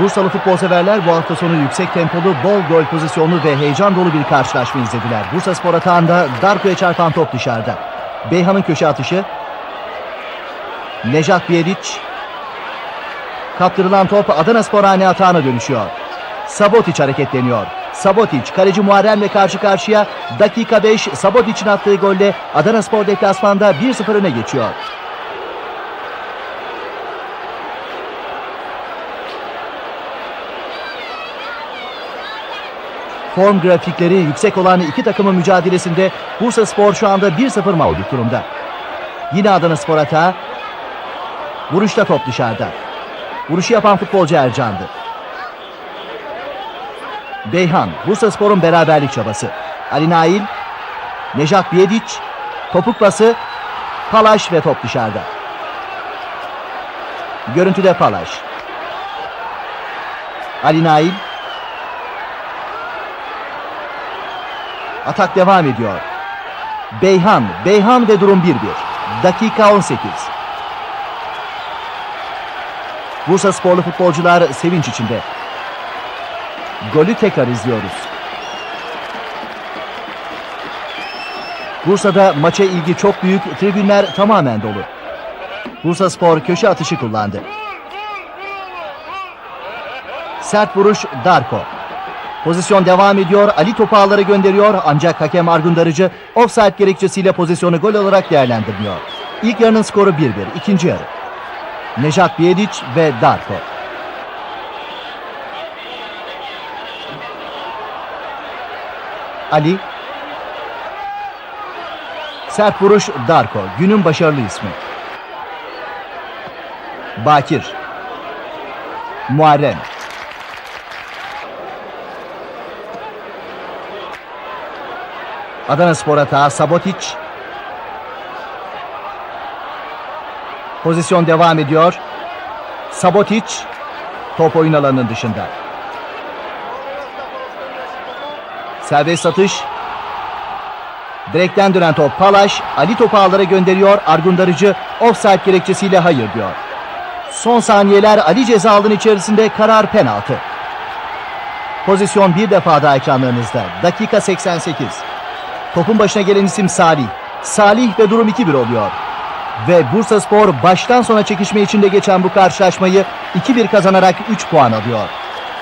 Bursalı futbol severler bu hafta sonu yüksek tempolu, bol gol pozisyonlu ve heyecan dolu bir karşılaşma izlediler. Bursa Spor atağında Darko'ya çarpan top dışarıda. Beyhan'ın köşe atışı. Nejat Biyediç. Kaptırılan top Adana Spor hane atağına dönüşüyor. Sabotiç hareketleniyor. Sabotiç kaleci Muharrem'le karşı karşıya dakika 5 Sabotiç'in attığı golle Adana Spor deplasmanda 1-0 öne geçiyor. Form grafikleri yüksek olan iki takımın mücadelesinde Bursa Spor şu anda 1-0 mağlup durumda. Yine Adana Spor hata. Vuruşta top dışarıda. Vuruşu yapan futbolcu Ercan'dı. Beyhan, Bursa Spor'un beraberlik çabası. Ali Nail, Nejat Biyediç, topuk pası, Palaş ve top dışarıda. Görüntüde Palaş. Ali Nail. Atak devam ediyor. Beyhan, Beyhan ve durum 1-1. Dakika 18. Bursa sporlu futbolcular sevinç içinde. Golü tekrar izliyoruz. Bursa'da maça ilgi çok büyük, tribünler tamamen dolu. Bursa Spor köşe atışı kullandı. Sert vuruş Darko. Pozisyon devam ediyor. Ali topu ağlara gönderiyor ancak hakem Argun Darıcı offside gerekçesiyle pozisyonu gol olarak değerlendirmiyor. İlk yarının skoru 1-1. İkinci yarı. Nejat Biyediç ve Darko. Ali. Sert vuruş Darko. Günün başarılı ismi. Bakir. Muharrem. Adana Spor hata Sabotiç. Pozisyon devam ediyor. Sabotiç top oyun alanının dışında. Serbest atış. Direkten dönen top Palaş. Ali topu ağlara gönderiyor. Argun Darıcı offside gerekçesiyle hayır diyor. Son saniyeler Ali ceza içerisinde karar penaltı. Pozisyon bir defa daha ekranlarınızda. Dakika 88. Topun başına gelen isim Salih. Salih ve durum 2-1 oluyor. Ve Bursa Spor baştan sona çekişme içinde geçen bu karşılaşmayı 2-1 kazanarak 3 puan alıyor.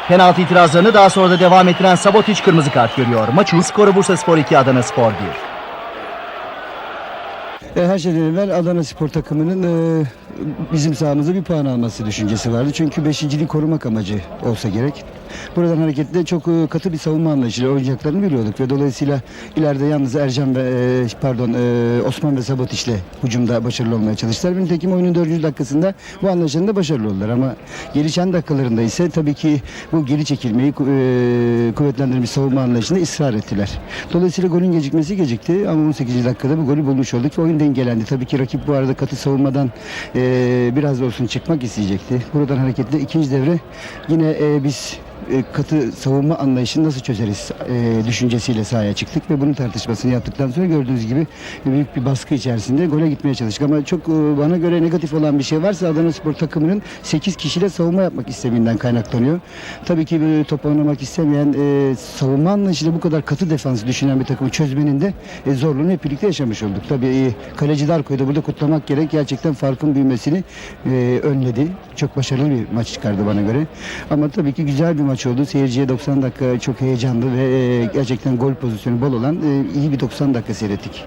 Penaltı itirazlarını daha sonra da devam ettiren Sabotiç kırmızı kart görüyor. Maçın skoru Bursa Spor 2 Adana Spor 1. E, Her şeyden evvel Adana Spor takımının e, bizim sahamızda bir puan alması düşüncesi vardı. Çünkü beşinciliği korumak amacı olsa gerek. Buradan hareketle çok e, katı bir savunma anlayışıyla oynayacaklarını biliyorduk ve dolayısıyla ileride yalnız Ercan ve pardon Osman ve Sabot ile hücumda başarılı olmaya çalıştılar. Bir Nitekim oyunun dördüncü dakikasında bu anlaşılığında başarılı oldular ama gelişen dakikalarında ise tabii ki bu geri çekilmeyi ku- kuvvetlendirilmiş savunma anlayışında ısrar ettiler. Dolayısıyla golün gecikmesi gecikti ama 18. dakikada bu golü bulmuş olduk ve oyun dengelendi. Tabii ki rakip bu arada katı savunmadan e, biraz da olsun çıkmak isteyecekti. Buradan hareketle ikinci devre yine e, biz e, katı savunma anlayışını nasıl çözeriz e, düşüncesiyle sahaya çıktık ve bunun tartışmasını yaptıktan sonra gördüğünüz gibi büyük bir baskı içerisinde gole gitmeye çalıştık. Ama çok e, bana göre negatif olan bir şey varsa Adana Spor takımının 8 kişiyle savunma yapmak isteminden kaynaklanıyor. Tabii ki böyle top oynamak istemeyen e, savunma anlayışıyla bu kadar katı defansı düşünen bir takımı çözmenin de e, zorluğunu hep birlikte yaşamış olduk. Tabii e, kaleci Darko'yu da burada kutlamak gerek. Gerçekten farkın büyümesini e, önledi. Çok başarılı bir maç çıkardı bana göre. Ama tabii ki güzel bir maç oldu. Seyirciye 90 dakika çok heyecanlı ve e, gerçekten gol pozisyonu bol olan e, iyi bir 90 dakika seyrettik.